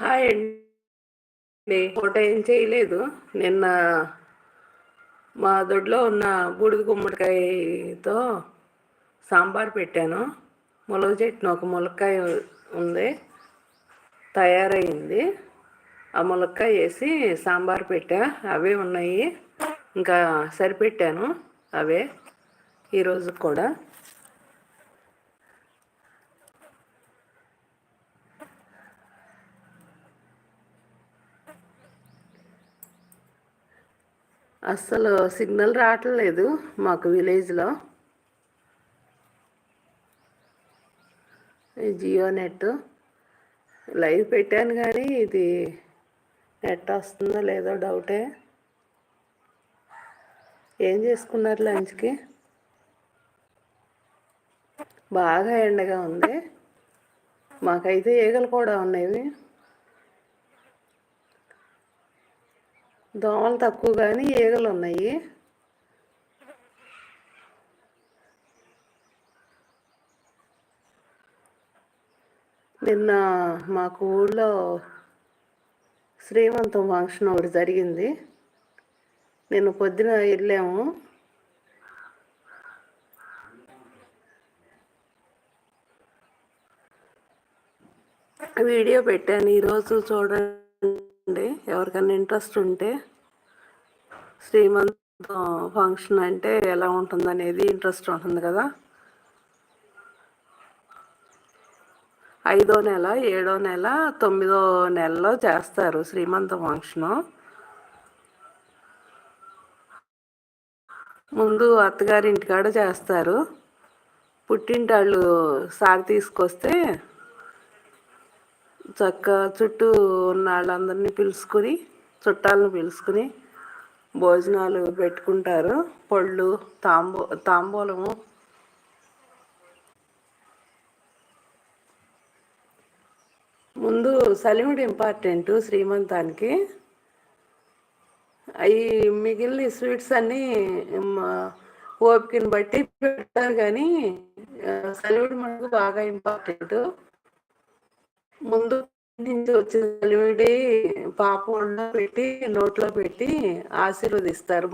Hi అండి. పూట ఏం చేయలేదు. నిన్న మా దొడ్లో ఉన్న బూడిద గుమ్మడికాయతో సాంబార్ పెట్టాను. ములగ చెట్టున ఒక ములక్కాయ ఉంది. తయారైంది. ఆ ములక్కాయ వేసి సాంబార్ పెట్టా. అవే ఉన్నాయి. ఇంకా సరిపెట్టాను. అవే. ఈరోజు కూడా. అస్సలు సిగ్నల్ రావట్లేదు మాకు విలేజ్లో. జియో నెట్ లైవ్ పెట్టాను కానీ ఇది నెట్ వస్తుందో లేదో డౌటే. ఏం చేసుకున్నారు లంచ్కి? బాగా ఎండగా ఉంది. మాకైతే ఈగలు కూడా ఉన్నాయి. దోమలు తక్కువ కానీ ఈగలు ఉన్నాయి. నిన్న మాకు ఊళ్ళో శ్రీమంతం ఫంక్షన్ ఒకటి జరిగింది. నేను పొద్దున వెళ్ళాము. వీడియో పెట్టాను. ఈరోజు చూడండి. ఎవరికైనా ఇంట్రెస్ట్ ఉంటే శ్రీమంతం ఫంక్షన్ అంటే ఎలా ఉంటుంది అనేది ఇంట్రెస్ట్ ఉంటుంది కదా. ఐదో నెల ఏడో నెల తొమ్మిదో నెలలో చేస్తారు శ్రీమంతం ఫంక్షను. ముందు అత్తగారి ఇంటికాడ చేస్తారు. పుట్టింటాళ్ళు సారి తీసుకొస్తే చక్క చుట్టూ ఉన్న వాళ్ళందరినీ పిలుచుకుని చుట్టాలను పిలుచుకుని భోజనాలు పెట్టుకుంటారు. పళ్ళు తాంబూ తాంబూలము. ముందు సలిముడు ఇంపార్టెంట్ శ్రీమంతానికి. అవి మిగిలిన స్వీట్స్ అన్నీ ఓపికని బట్టి పెడతారు కానీ సలివుడు మనకు బాగా ఇంపార్టెంట్. ముందు నుంచి వచ్చిన పాప పాపంలో పెట్టి నోట్లో పెట్టి ఆశీర్వదిస్తారు.